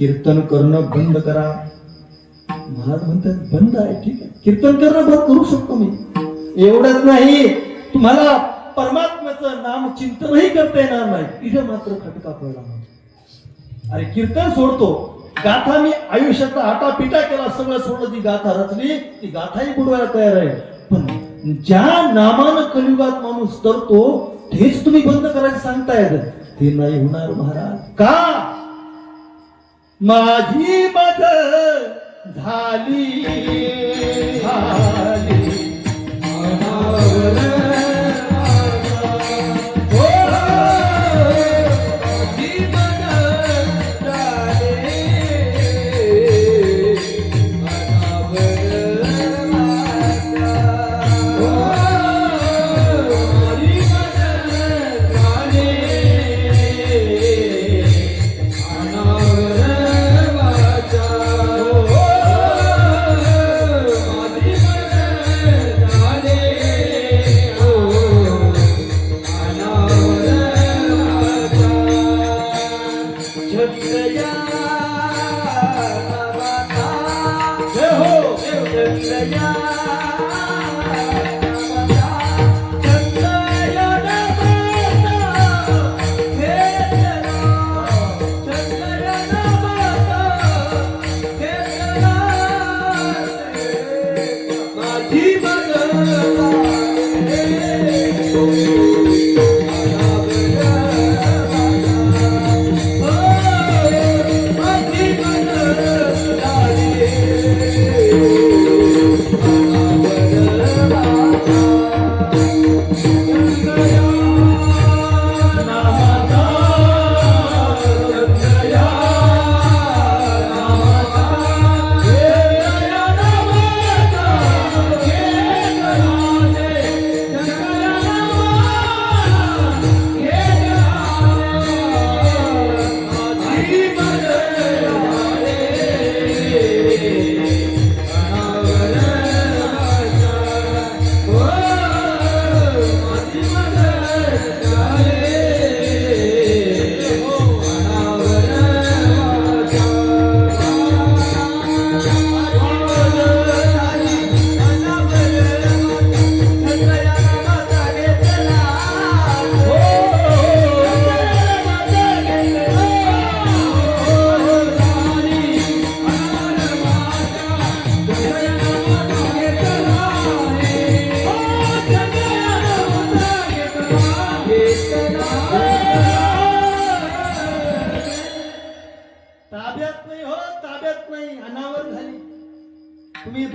कीर्तन करणं बंद करा. महाराज म्हणतात बंद आहे ठीक आहे. कीर्तन करणं बंद करू शकतो मी. एवढंच नाही. तुम्हाला परमात्म्याचं नाम चिंतनही करता येणार नाही. तिथे मात्र खटका पडला अरे कीर्तन सोडतो. गाथा मी आयुष्याचा आटा पिटा केला सगळं सोडलं ती गाथा रचली ती गाथाही बुडवायला तयार आहे. पण ज्या नामानं कलियुगात माणूस तरतो तेच तुम्ही बंद करायचं सांगतायत. ते नाही होणार महाराज. का? माझी मद झाली झाली. हो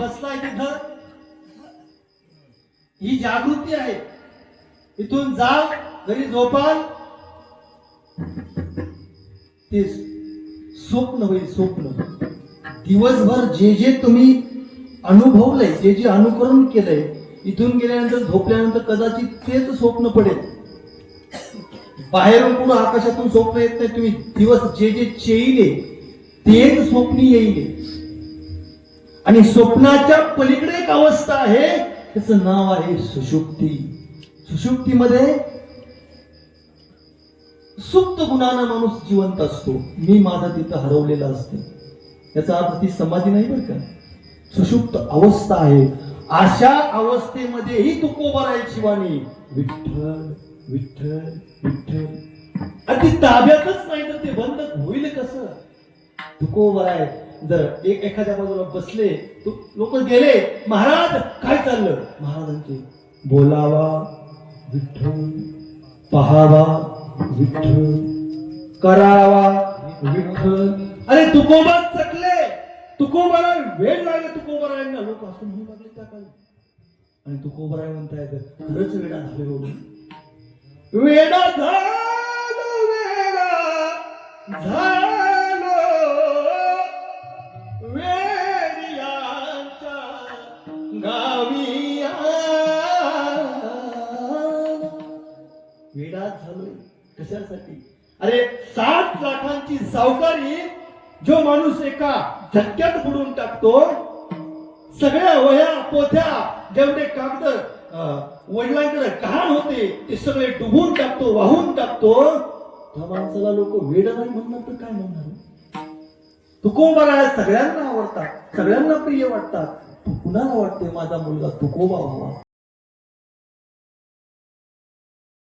बसलाय तिथं. ही जागृती आहे. इथून जा घरी झोपाल. ते स्वप्न होईल स्वप्न. दिवसभर जे जे तुम्ही अनुभवलंय जे जे अनुकरण केलंय इथून गेल्यानंतर झोपल्यानंतर कदाचित तेच स्वप्न पडेल. बाहेरून पुढे आकाशातून स्वप्न येत नाही तुम्ही दिवस जे जे चेईले तेच स्वप्नी येईल. आणि स्वप्नाच्या पलीकडे एक अवस्था आहे. त्याचं नाव आहे सुषुप्ती. सुषुप्तीमध्ये सुप्त गुणांना माणूस जिवंत असतो. मी माझा तिथं हरवलेला असते. याचा अर्थ ती समाधी नाही बरं का? सुषुप्त अवस्था आहे. अशा अवस्थेमध्येही तुकोबा आहे शिवानी? विठ्ठल विठ्ठल विठ्ठल. आणि ती ताब्यातच नाही तर ते बंद होईल कसं? तुकोबा आहे जर एक एखाद्या बाजूला बसले लोक गेले महाराज काय चाललं? महाराजांचे बोलावा विठ्ठल पहावा विठ्ठल करावा विठ्ठल. अरे तुकोबा चकले! तुकोबाला वेळ लागले तुकोबरायांना. लोक असं म्हणू लागले त्या काळी. आणि तुकोबराय म्हणताय खरंच वेडा झाले बाबा वेडा झाला वेडा झाला. कशासाठी? अरे साठ लाखांची सावकारी जो माणूस एका झटक्यात बुडून टाकतो सगळ्या वह्या पोथ्या जेवढे कागद वडिलांकडे कहाण होते ते सगळे डुबून टाकतो वाहून टाकतो. त्या माणसाला लोक वेड नाही म्हणणार तर काय म्हणणार? तुकोबाला सगळ्यांना आवडतात सगळ्यांना प्रिय वाटतात. तू कुणाला वाटतोय माझा मुलगा तुकोबा व्हावा?